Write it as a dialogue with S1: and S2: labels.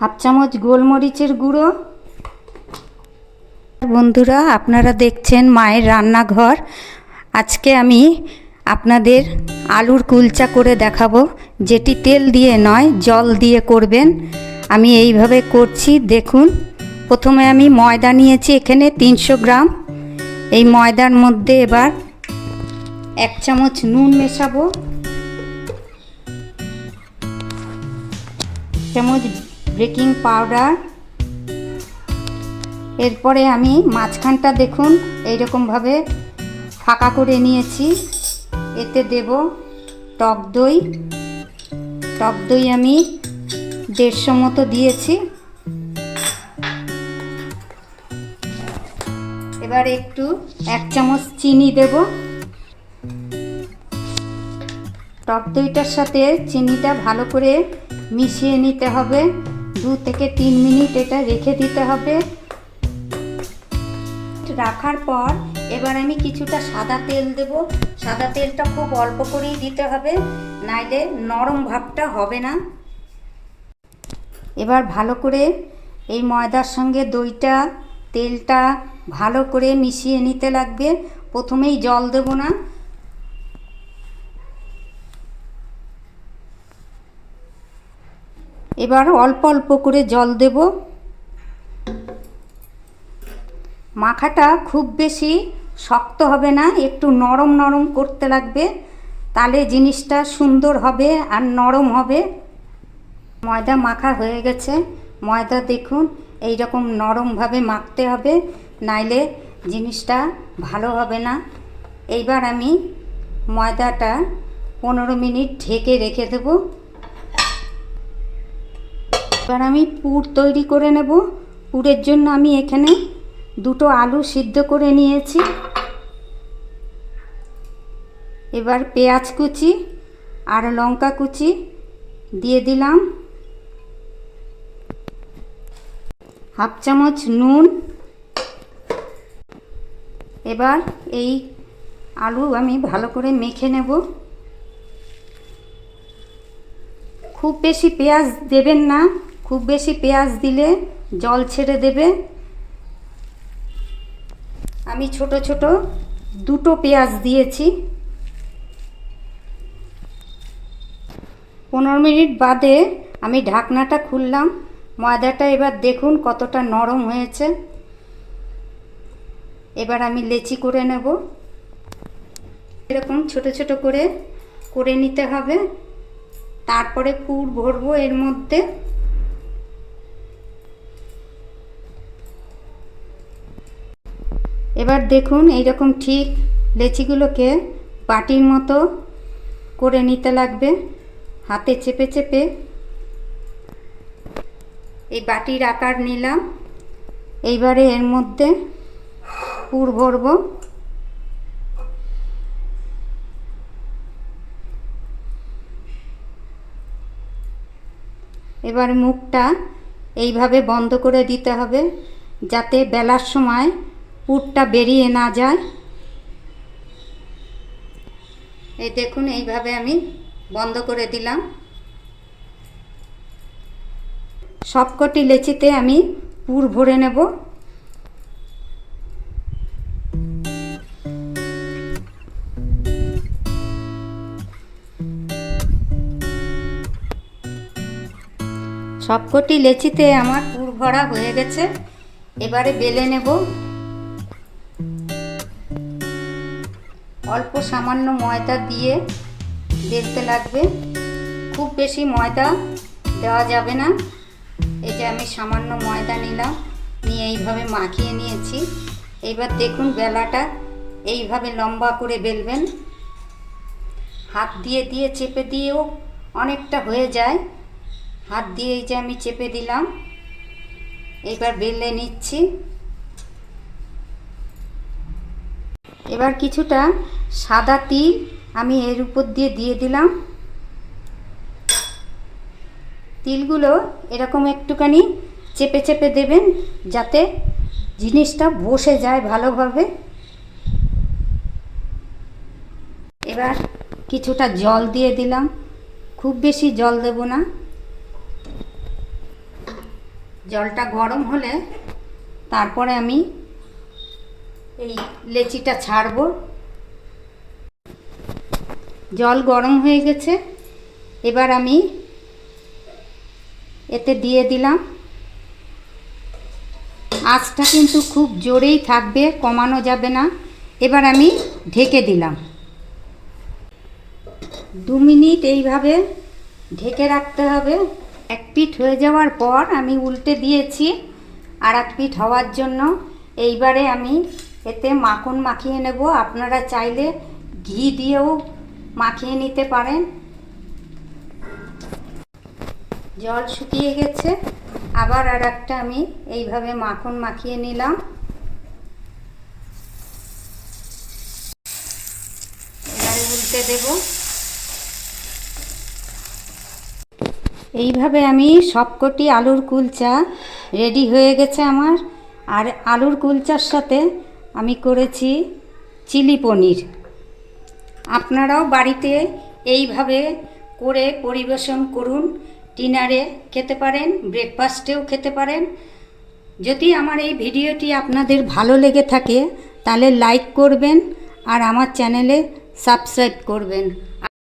S1: Half চামচ গোলমরিচের গুঁড়ো। বন্ধুরা, আপনারা দেখছেন মায়ের রান্নাঘর। আজকে আমি আপনাদের আলুর কুলচা করে দেখাবো, যেটি তেল দিয়ে নয়, জল দিয়ে করবেন। আমি এইভাবে করছি, দেখুন। প্রথমে আমি ময়দা নিয়েছি এখানে তিনশো গ্রাম। এই ময়দার মধ্যে এবার এক চামচ নুন মেশাবো। চামচ বেকিং পাউডার। এরপরে আমি মাঝখানটা দেখুন, এইরকমভাবে ফাঁকা করে নিয়েছি। এতে দেব টক দই। টক দই আমি দেড়শো মতো দিয়েছি। এবার একটু এক চামচ চিনি দেব। টক দইটার সাথে চিনিটা ভালো করে মিশিয়ে নিতে হবে। দু থেকে তিন মিনিট এটা রেখে দিতে হবে। রাখার পর এবার আমি কিছুটা সাদা তেল দেব। সাদা তেলটা খুব অল্প করেই দিতে হবে, নাইলে নরম ভাবটা হবে না। এবার ভালো করে এই ময়দার সঙ্গে দইটা, তেলটা ভালো করে মিশিয়ে নিতে লাগবে। প্রথমেই জল দেব না। এবার অল্প অল্প করে জল দেব। মাখাটা খুব বেশি শক্ত হবে না, একটু নরম নরম করতে লাগবে, তাহলে জিনিসটা সুন্দর হবে আর নরম হবে। ময়দা মাখা হয়ে গেছে, ময়দা দেখুন এই রকম নরমভাবে মাখতে হবে, নাইলে জিনিসটা ভালো হবে না। এইবার আমি ময়দাটা পনেরো মিনিট ঢেকে রেখে দেবো। এবার আমি পুর তৈরি করে নেব। পুরের জন্য আমি এখানে দুটো আলু সিদ্ধ করে নিয়েছি। এবার পেঁয়াজ কুচি আর লঙ্কা কুচি দিয়ে দিলাম। হাফ চামচ নুন। এবার এই আলু আমি ভালো করে মেখে নেব। খুব বেশি পেঁয়াজ দেবেন না। খুব বেশি পেঁয়াজ দিলে জল ছেড়ে দেবে। আমি ছোট ছোট দুটো পেঁয়াজ দিয়েছি। পনেরো মিনিট বাদে আমি ঢাকনাটা খুললাম। ময়দাটা এবার দেখুন কতটা নরম হয়েছে। এবার আমি লেচি করে নেব। এরকম ছোট ছোট করে করে নিতে হবে। তারপরে পুর ভরবো এর মধ্যে। এবার দেখুন এইরকম ঠিক লেচিগুলোকে বাটির মতো করে নিতে লাগবে। হাতে চেপে চেপে এই বাটির আকার নিলাম। এইবারে এর মধ্যে পুর ভরব। এবার মুখটা এইভাবে বন্ধ করে দিতে হবে, যাতে বেলার সময় পুরটা বেরিয়ে না যায়। এই দেখুন, এইভাবে আমি বন্ধ করে দিলাম। সবকটি লেচিতে আমি পুর ভরে নেব। সবকটি লেচিতে আমার পুর ভরা হয়ে গেছে। এবারে বেলে নেব। অল্প সামান্য ময়দা দিয়ে বেলতে লাগবে। খুব বেশি ময়দা দেওয়া যাবে না। এই যে আমি সামান্য ময়দা নিলাম, নিয়ে এইভাবে মাখিয়ে নিয়েছি। এইবার দেখুন বেলাটা, এইভাবে লম্বা করে বেলবেন। হাত দিয়ে দিয়ে চেপে দিয়েও অনেকটা হয়ে যায়। হাত দিয়ে এই যে আমি চেপে দিলাম। এবার বেলে নিচ্ছি। এবার কিছুটা সাদা তিল আমি এর উপর দিয়ে দিয়ে দিলাম। তিলগুলো এরকম একটুখানি চেপে চেপে দেবেন যাতে জিনিসটা বসে যায় ভালোভাবে। এবার কিছুটা জল দিয়ে দিলাম। খুব বেশি জল দেব না। জলটা গরম হলে তারপরে আমি এই লেচিটা ছাড়বো। জল গরম হয়ে গেছে। এবার আমি এতে দিয়ে দিলাম। আঁচটা কিন্তু খুব জোরেই থাকবে, কমানো যাবে না। এবার আমি ঢেকে দিলাম। দু মিনিট এইভাবে ঢেকে রাখতে হবে। এক পিঠ হয়ে যাওয়ার পর আমি উল্টে দিয়েছি আর এক পিঠ হওয়ার জন্য। এইবারে আমি এতে মাখন মাখিয়ে নেব। আপনারা চাইলে ঘি দিয়েও মাখিয়ে নিতে পারেন। জল শুকিয়ে গেছে। আবার আর একটা আমি এইভাবে মাখন মাখিয়ে নিলাম। এবারে উল্টে দেব। এইভাবে আমি সবকটি আলুর কুলচা রেডি হয়ে গেছে আমার। আর আলুর কুলচার সাথে আমি করেছি চিলি পনির। আপনারাও বাড়িতে এইভাবে করে পরিবেশন করুন। ডিনারে খেতে পারেন, ব্রেকফাস্টেও খেতে পারেন। যদি আমার এই ভিডিওটি আপনাদের ভালো লেগে থাকে, তাহলে লাইক করবেন আর আমার চ্যানেলে সাবস্ক্রাইব করবেন।